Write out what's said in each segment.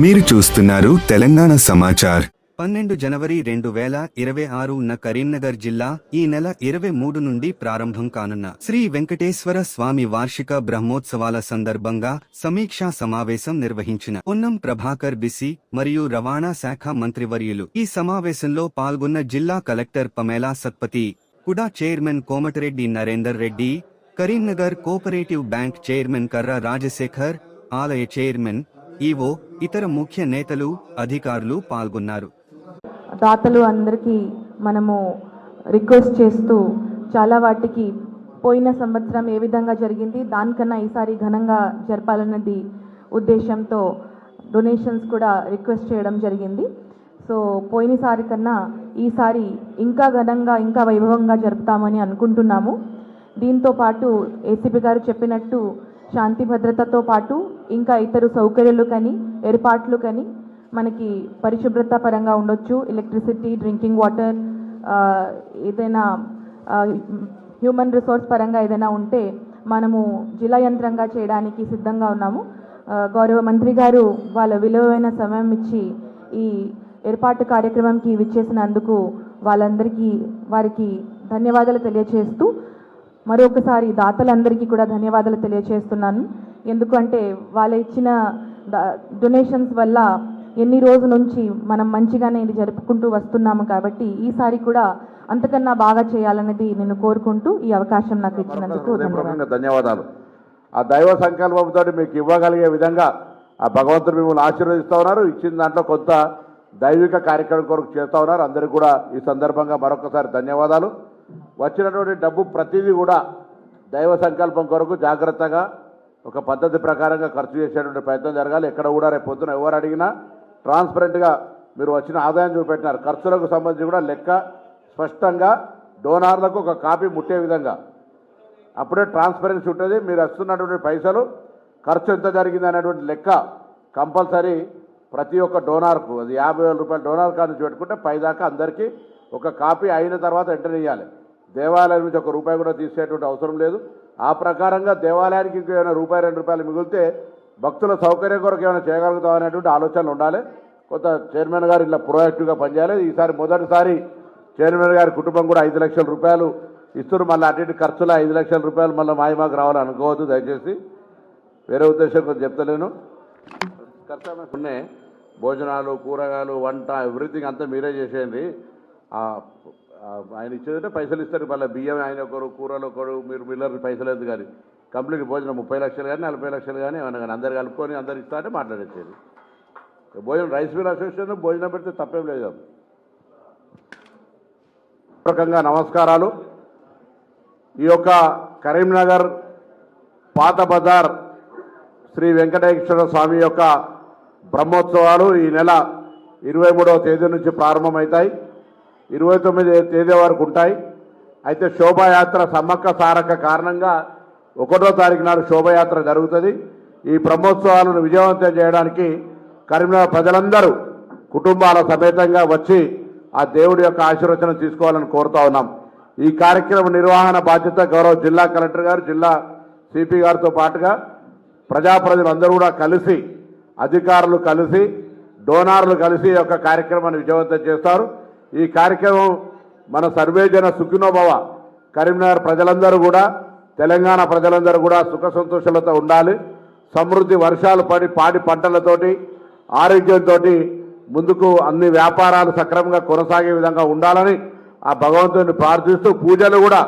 మీరు చూస్తున్నారు తెలంగాణ సమాచార్. పన్నెండు జనవరి రెండు వేల ఇరవై ఆరున కరీంనగర్ జిల్లా ఈ నెల ఇరవై మూడు నుండి ప్రారంభం కానున్న శ్రీ వెంకటేశ్వర స్వామి వార్షిక బ్రహ్మోత్సవాల సందర్భంగా సమీక్షా సమావేశం నిర్వహించిన పొన్నం ప్రభాకర్ బిసి మరియు రవాణా శాఖ మంత్రివర్యులు ఈ సమావేశంలో పాల్గొన్న జిల్లా కలెక్టర్ పమేలా సత్పతి కుడా chairman Komatireddy Narender Reddy Karimnagar cooperative bank chairman Karra Rajashekar ఆలయ చైర్మన్ ఈవో ఇతర ముఖ్య నేతలు అధికారులు పాల్గొన్నారు. దాతలు అందరికీ మనము రిక్వెస్ట్ చేస్తూ చాలా వాటికి పోయిన సంవత్సరం ఏ విధంగా జరిగింది దానికన్నా ఈసారి ఘనంగా జరపాలన్నది ఉద్దేశంతో డొనేషన్స్ కూడా రిక్వెస్ట్ చేయడం జరిగింది. సో పోయినసారి కన్నా ఈసారి ఇంకా ఘనంగా ఇంకా వైభవంగా జరుపుతామని అనుకుంటున్నాము. దీంతో పాటు ఏసీపీ గారు చెప్పినట్టు శాంతి భద్రతతో పాటు ఇంకా ఇతర సౌకర్యాలు కానీ ఏర్పాట్లు కానీ మనకి పరిశుభ్రత పరంగా ఉండొచ్చు. ఎలక్ట్రిసిటీ డ్రింకింగ్ వాటర్ ఏదైనా హ్యూమన్ రిసోర్స్ పరంగా ఏదైనా ఉంటే మనము జిల్లా యంత్రంగా చేయడానికి సిద్ధంగా ఉన్నాము. గౌరవ మంత్రి గారు వాళ్ళ విలువైన సమయం ఇచ్చి ఈ ఏర్పాటు కార్యక్రమంకి విచ్చేసినందుకు వాళ్ళందరికీ వారికి ధన్యవాదాలు తెలియచేస్తూ మరొకసారి దాతలందరికీ కూడా ధన్యవాదాలు తెలియచేస్తున్నాను. ఎందుకంటే వాళ్ళు ఇచ్చిన డొనేషన్స్ వల్ల ఎన్ని రోజుల నుంచి మనం మంచిగానే ఇది జరుపుకుంటూ వస్తున్నాము కాబట్టి ఈసారి కూడా అంతకన్నా బాగా చేయాలనేది నేను కోరుకుంటూ ఈ అవకాశం నాకు ఇచ్చినందుకు ధన్యవాదాలు. ఆ దైవ సంకల్పంతో మీకు ఇవ్వగలిగే విధంగా ఆ భగవంతుడు మిమ్మల్ని ఆశీర్వదిస్తూ ఉన్నారు. ఇచ్చిన దాంట్లో కొంత దైవిక కార్యక్రమం కొరకు చేస్తూ ఉన్నారు. అందరికీ కూడా ఈ సందర్భంగా మరొకసారి ధన్యవాదాలు. వచ్చినటువంటి డబ్బు ప్రతిదీ కూడా దైవ సంకల్పం కొరకు జాగ్రత్తగా ఒక పద్ధతి ప్రకారంగా ఖర్చు చేసేటువంటి ప్రయత్నం జరగాలి. ఎక్కడ కూడా రేపు పొద్దున ఎవరు అడిగినా ట్రాన్స్పరెంట్గా మీరు వచ్చిన ఆదాయం చూపెట్టినారు. ఖర్చులకు సంబంధించి కూడా లెక్క స్పష్టంగా డోనార్లకు ఒక కాపీ ముట్టే విధంగా. అప్పుడే ట్రాన్స్పరెన్సీ ఉంటుంది. మీరు వస్తున్నటువంటి పైసలు ఖర్చు ఎంత జరిగింది అనేటువంటి లెక్క కంపల్సరీ ప్రతి ఒక్క డోనార్కు అది యాభై వేల రూపాయల డోనార్ కార్డు పెట్టుకుంటే పైదాకా అందరికీ ఒక కాపీ అయిన తర్వాత ఎంటర్ చేయాలి. దేవాలయం నుంచి ఒక రూపాయి కూడా తీసేటువంటి అవసరం లేదు. ఆ ప్రకారంగా దేవాలయానికి ఇంకా ఏమైనా రూపాయి రెండు రూపాయలు మిగిలితే భక్తుల సౌకర్యం కొరకు ఏమైనా చేయగలుగుతాం అనేటువంటి ఆలోచనలు ఉండాలి. కొంత చైర్మన్ గారు ఇలా ప్రొయాక్టివ్గా పనిచేయాలి. ఈసారి మొదటిసారి చైర్మన్ గారి కుటుంబం కూడా ఐదు లక్షల రూపాయలు ఇస్తున్నారు. మళ్ళీ అటు ఇటు ఖర్చులు ఐదు లక్షల రూపాయలు మళ్ళీ మాయమాకు రావాలని అనుకోవద్దు దయచేసి. వేరే ఉద్దేశం కొంచెం చెప్తలేను. ఖర్చు ఉన్నాయి భోజనాలు కూరగాయలు వంట ఎవ్రీథింగ్ అంతా మీరే చేసేయండి. ఆయన ఇచ్చేదంటే పైసలు ఇస్తారు. మళ్ళీ బియ్యం ఆయన ఒకరు కూరలు ఒకరు మీరు మిల్లర్ పైసలు ఎందుకు కానీ. కంప్లీట్ భోజనం ముప్పై లక్షలు కానీ నలభై లక్షలు కానీ ఏమైనా కానీ అందరు కలుపుకొని అందరు ఇస్తా అంటే మాట్లాడేసేది. భోజనం రైస్ మిల్ అసోసియేషన్ భోజనం పెడితే తప్పేం లేదు. రకంగా నమస్కారాలు. ఈ యొక్క కరీంనగర్ పాత బజార్ శ్రీ వెంకటేశ్వర స్వామి యొక్క బ్రహ్మోత్సవాలు ఈ నెల ఇరవై మూడవ తేదీ నుంచి ప్రారంభమవుతాయి. ఇరవై తొమ్మిది తేదీ వరకు ఉంటాయి. అయితే శోభాయాత్ర సమ్మక్క సారక కారణంగా ఒకటో తారీఖు నాడు శోభాయాత్ర జరుగుతుంది. ఈ బ్రహ్మోత్సవాలను విజయవంతం చేయడానికి కరీంనగర్ ప్రజలందరూ కుటుంబాల సమేతంగా వచ్చి ఆ దేవుడి యొక్క ఆశీర్వచనం తీసుకోవాలని కోరుతా ఉన్నాం. ఈ కార్యక్రమ నిర్వహణ బాధ్యత గౌరవ జిల్లా కలెక్టర్ గారు జిల్లా సిపి గారితో పాటుగా ప్రజాప్రతినిధులందరూ కూడా కలిసి అధికారులు కలిసి డోనార్లు కలిసి ఈ యొక్క కార్యక్రమాన్ని విజయవంతం చేస్తారు. ఈ కార్యక్రమం మన సర్వేజన సుఖినోభవ. కరీంనగర్ ప్రజలందరూ కూడా తెలంగాణ ప్రజలందరూ కూడా సుఖ సంతోషాలతో ఉండాలి. సమృద్ధి వర్షాలు పడి పాడి పంటలతోటి ఆరోగ్యంతో ముందుకు అన్ని వ్యాపారాలు సక్రమంగా కొనసాగే విధంగా ఉండాలని ఆ భగవంతుని ప్రార్థిస్తూ పూజలు కూడా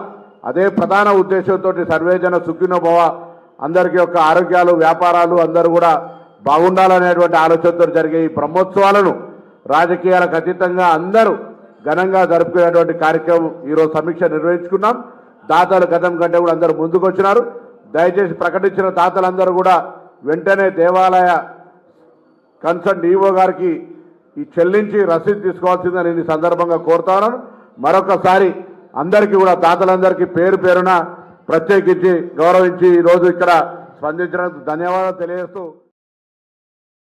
అదే ప్రధాన ఉద్దేశంతో సర్వేజన సుఖినోభవ అందరికీ యొక్క ఆరోగ్యాలు వ్యాపారాలు అందరూ కూడా బాగుండాలనేటువంటి ఆలోచనతో జరిగే ఈ బ్రహ్మోత్సవాలను రాజకీయాలకు అతీతంగా అందరూ ఘనంగా జరుపుకునేటువంటి కార్యక్రమం ఈరోజు సమీక్ష నిర్వహించుకున్నాం. దాతలు గతం కంటే కూడా అందరూ ముందుకు వచ్చినారు దయచేసి ప్రకటించిన దాతలందరూ కూడా వెంటనే దేవాలయ కన్సర్న్ ఈఓ గారికి ఈ చెల్లించి రసీదు తీసుకోవాల్సిందని నేను ఈ సందర్భంగా కోరుతున్నాను మరొకసారి అందరికీ కూడా దాతలందరికీ పేరు పేరున ప్రత్యేకించి గౌరవించి ఈరోజు ఇక్కడ స్పందించడానికి ధన్యవాదాలు తెలియజేస్తూ